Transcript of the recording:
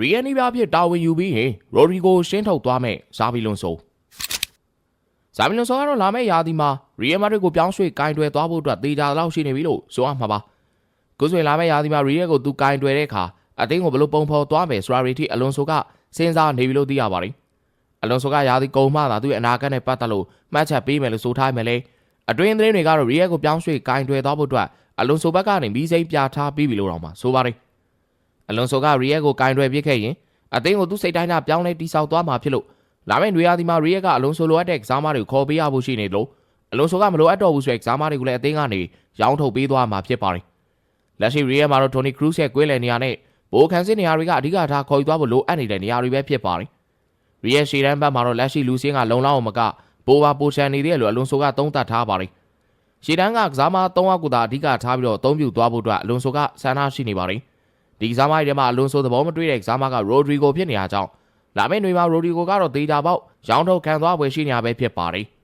ရီယယ်နီပြဖြစ်တာဝန်ယူပြီးရင်ရိုဒရီဂိုရှင်းထုတ်သွားမဲ့ဇာဘီလွန်ဆိုဇာဘီလွန်ဆိုကတော့လာမယ့်ရာသီမှာရီယယ်မာဒရစ်ကိုပြောင်းရွှေ့ကင်တွယ်သွားဖို့အတွက်သေချာလောက်ရှိနေပြီလို့ဆိုရမှာပါကုဆိုရင်လာမယ့်ရာသီမှာရီယယ်ကိုသူကင်တွယ်တဲ့အခါအသင်းကိုဘယ်လိုပုံဖော်သွားမယ်ဆိုတာတွေထိအလွန်ဆိုကစဉ်းစားနေပြီလို့သိရပါတယ်အလွန်ဆိုကရာသီကုန်မှသာသူ့ရဲ့အနာဂတ်နဲ့ပတ်သက်လို့မှတ်ချက်ပေးမယ်လို့ဆိုထားမယ်လေအတွင်းသတင်းတွေကတော့ရီယယ်ကိုပြောင်းရွှေ့ကင်တွယ်သွားဖို့အတွက်အလွန်ဆိုဘက်ကနေပြီးစိမ့်ပြထားပြီးပြီလို့တော့မှဆိုပါတယ် အလွန်ဆိုကရီယက်ကိုကင်တွယ်ပစ်ခဲ့ရင်အသင်းကိုသူ့စိတ်တိုင်းကပြောင်းလဲတိဆောက်သွားမှာဖြစ်လို့လာမယ့်နေရာဒီမှာရီယက်ကအလွန်ဆိုလိုအပ်တဲ့ကစားမတွေကိုခေါ်ပေးရဖို့ရှိနေလို့အလွန်ဆိုကမလိုအပ်တော့ဘူးဆိုတဲ့ကစားမတွေကိုလည်းအသင်းကနေရောင်းထုတ်ပေးသွားမှာဖြစ်ပါတယ်။လက်ရှိရီယက်မှာတော့တိုနီခရူးစ်ရဲ့ကွင်းလယ်နေရာနဲ့ဘိုးခန်စစ်နေရာတွေကအဓိကထားခေါ်ယူသွားဖို့လိုအပ်နေတဲ့နေရာတွေပဲဖြစ်ပါတယ်။ရီယက်ရှေတန်းဘက်မှာတော့လက်ရှိလူစင်းကလုံလောက်အောင်မကဘိုးဘာပိုချန်နေသေးတယ်လို့အလွန်ဆိုကသုံးသပ်ထားပါတယ်။ရှေတန်းကကစားမ၃ယောက်ကိုသာအဓိကထားပြီးတော့အသုံးပြုသွားဖို့အတွက်အလွန်ဆိုကဆန္ဒရှိနေပါတယ်။ ဒီကစားမတွေထဲမှာအလွန်ဆိုသဘောမတွေ့တဲ့ကစားမကရိုဒရီဂိုဖြစ်နေတာကြောင့်လာမယ့်ຫນွေမှာရိုဒရီဂိုကတော့ဒေတာပေါက်ရောင်းထုတ်ခံသွားပွဲရှိနေရပဲဖြစ်ပါတယ်။